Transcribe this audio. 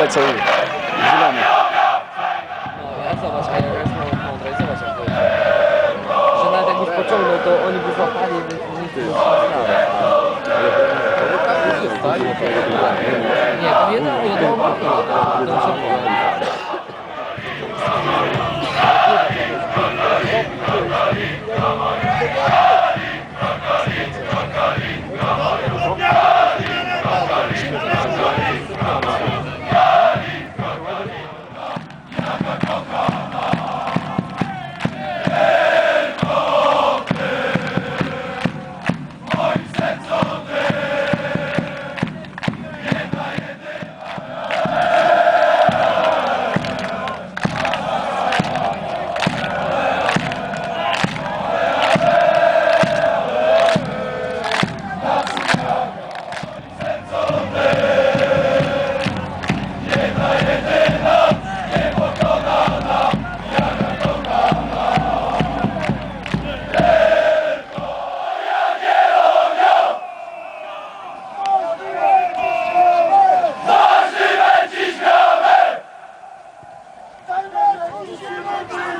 lecą zielone. No, jak zobacz, a jak jest mądre, zobacz jak to idzie. Że nawet jakbyś pociągnął, to oni by złapali, by nic nie tak. Nie, to jedno, jedno, 同学们，大。